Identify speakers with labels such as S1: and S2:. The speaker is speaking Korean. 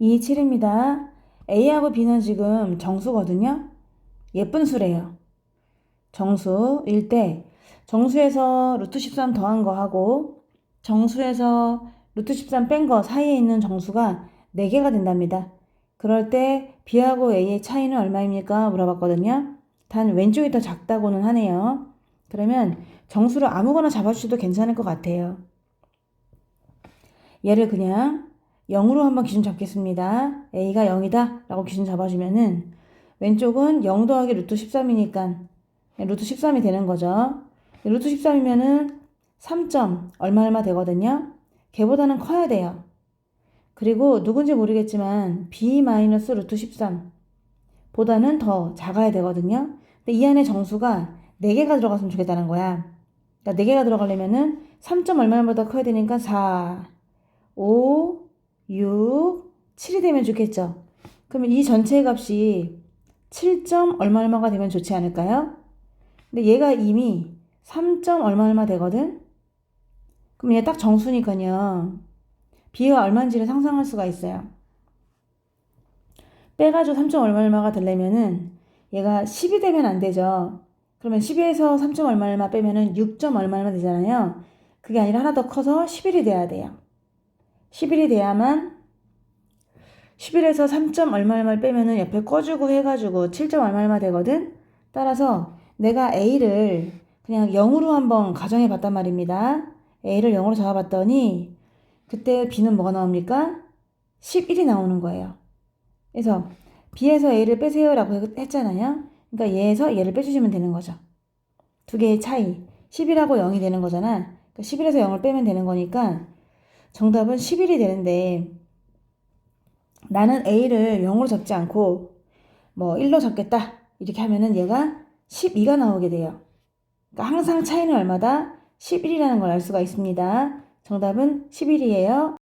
S1: 2, 7입니다. A하고 B는 지금 정수거든요. 예쁜 수래요. 정수일 때 정수에서 루트 13 더한 거 하고 정수에서 루트 13 뺀 거 사이에 있는 정수가 4개가 된답니다. 그럴 때 B하고 A의 차이는 얼마입니까? 물어봤거든요. 단 왼쪽이 더 작다고는 하네요. 그러면 정수를 아무거나 잡아주셔도 괜찮을 것 같아요. 얘를 그냥 0으로 한번 기준 잡겠습니다. A가 0이다 라고 기준 잡아주면은 왼쪽은 0 더하기 루트 13이니까 루트 13이 되는 거죠. 루트 13이면은 3점 얼마 얼마 되거든요. 걔보다는 커야 돼요. 그리고 누군지 모르겠지만 b 마이너스 루트 13 보다는 더 작아야 되거든요. 근데 이 안에 정수가 4개가 들어갔으면 좋겠다는 거야. 그러니까 4개가 들어가려면은 3점 얼마보다 커야 되니까 4, 5, 6, 7이 되면 좋겠죠. 그러면 이 전체 값이 7점 얼마 얼마가 되면 좋지 않을까요? 근데 얘가 이미 3점 얼마 얼마 되거든? 그럼 얘 딱 정수니까요. B가 얼마인지를 상상할 수가 있어요. 빼가지고 3점 얼마 얼마가 되려면은 얘가 10이 되면 안 되죠. 그러면 10에서 3점 얼마 얼마 빼면은 6점 얼마 얼마 되잖아요. 그게 아니라 하나 더 커서 11이 돼야 돼요. 11이 돼야만 11에서 3점 얼마 얼마를 빼면은 옆에 꺼주고 해가지고 7점 얼마 얼마 되거든? 따라서 내가 A를 그냥 0으로 한번 가정해 봤단 말입니다. A를 0으로 잡아봤더니 그때 B는 뭐가 나옵니까? 11이 나오는 거예요. 그래서 B에서 A를 빼세요 라고 했잖아요. 그러니까 얘에서 얘를 빼주시면 되는 거죠. 두 개의 차이. 10이라고 0이 되는 거잖아. 그러니까 11에서 0을 빼면 되는 거니까 정답은 11이 되는데 나는 A를 0으로 잡지 않고 뭐 1로 잡겠다. 이렇게 하면은 얘가 12가 나오게 돼요. 그러니까 항상 차이는 얼마다? 11이라는 걸 알 수가 있습니다. 정답은 11이에요.